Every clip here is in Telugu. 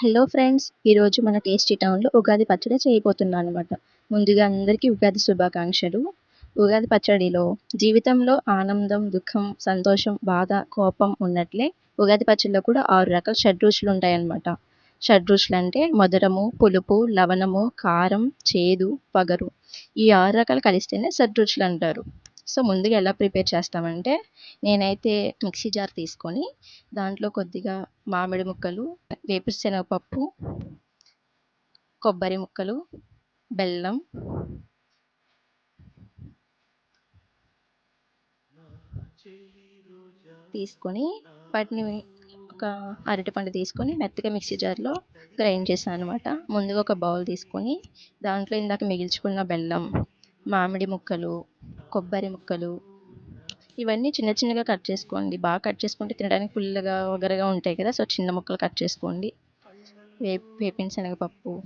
హలో ఫ్రెండ్స్ ఈరోజు మన టేస్టీ టౌన్లో ఉగాది పచ్చడి చేయబోతున్నాను అనమాట ముందుగా అందరికీ ఉగాది శుభాకాంక్షలు. ఉగాది పచ్చడిలో జీవితంలో ఆనందం దుఃఖం సంతోషం బాధ కోపం ఉన్నట్లే ఉగాది పచ్చడిలో కూడా ఆరు రకాల షడ్రుచులు ఉంటాయన్నమాట. షడ్రుచులు అంటే మధురము పులుపు లవణము కారం చేదు పగరు. ఈ ఆరు రకాలు కలిస్తేనే షడ్రుచులు అంటారు. సో ముందుగా ఎలా ప్రిపేర్ చేస్తామంటే నేనైతే మిక్సీ జార్ తీసుకొని దాంట్లో కొద్దిగా మామిడి ముక్కలు వేపుశనగపప్పు కొబ్బరి ముక్కలు బెల్లం తీసుకొని వాటిని ఒక అరటిపండు తీసుకొని మెత్తగా మిక్సీ జార్లో గ్రైండ్ చేశాను అనమాట ముందుగా ఒక బౌల్ తీసుకొని దాంట్లో ఇందాక మిగిల్చుకున్న బెల్లం మామిడి ముక్కలు కొబ్బరి ముక్కలు. ఇవన్నీ చిన్న చిన్నగా కట్ చేసుకోండి. బాగా కట్ చేసుకుంటే తినడానికి పుల్లగా వగరగా ఉంటాయి కదా. సో చిన్న ముక్కలు కట్ చేసుకోండి. వే వేపిన శనగపప్పు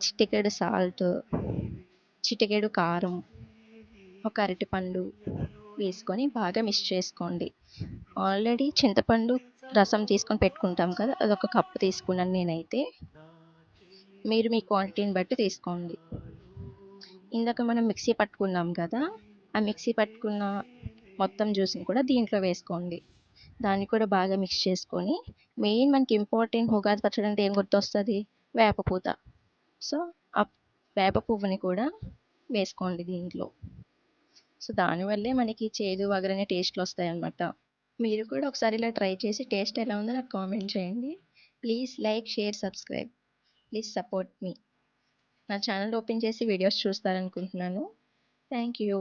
చిటికెడు సాల్ట్ చిటికెడు కారం ఒక అరటిపండు వేసుకొని బాగా మిక్స్ చేసుకోండి. ఆల్రెడీ చింతపండు రసం తీసుకొని పెట్టుకుంటాం కదా. అదొక కప్పు తీసుకున్నాను నేనైతే. మీరు మీ క్వాంటిటీని బట్టి తీసుకోండి. ఇందాక మనం మిక్సీ పట్టుకున్నాం కదా. ఆ మిక్సీ పట్టుకున్న మొత్తం జ్యూస్ని కూడా దీంట్లో వేసుకోండి. దాన్ని కూడా బాగా మిక్స్ చేసుకొని మెయిన్ మనకి ఇంపార్టెంట్ ఉగాది పచ్చడి అంటే ఏం గుర్తొస్తుంది? వేపపూత సో ఆ వేప పువ్వుని కూడా వేసుకోండి దీంట్లో. సో దానివల్లే మనకి చేదు వగరనే టేస్ట్లు వస్తాయి అన్నమాట. మీరు కూడా ఒకసారి ఇలా ట్రై చేసి టేస్ట్ ఎలా ఉందో నాకు కామెంట్ చేయండి. Please like share subscribe. Please support me. నా ఛానల్ ఓపెన్ చేసి వీడియోస్ చూస్తారనుకుంటున్నాను. Thank you.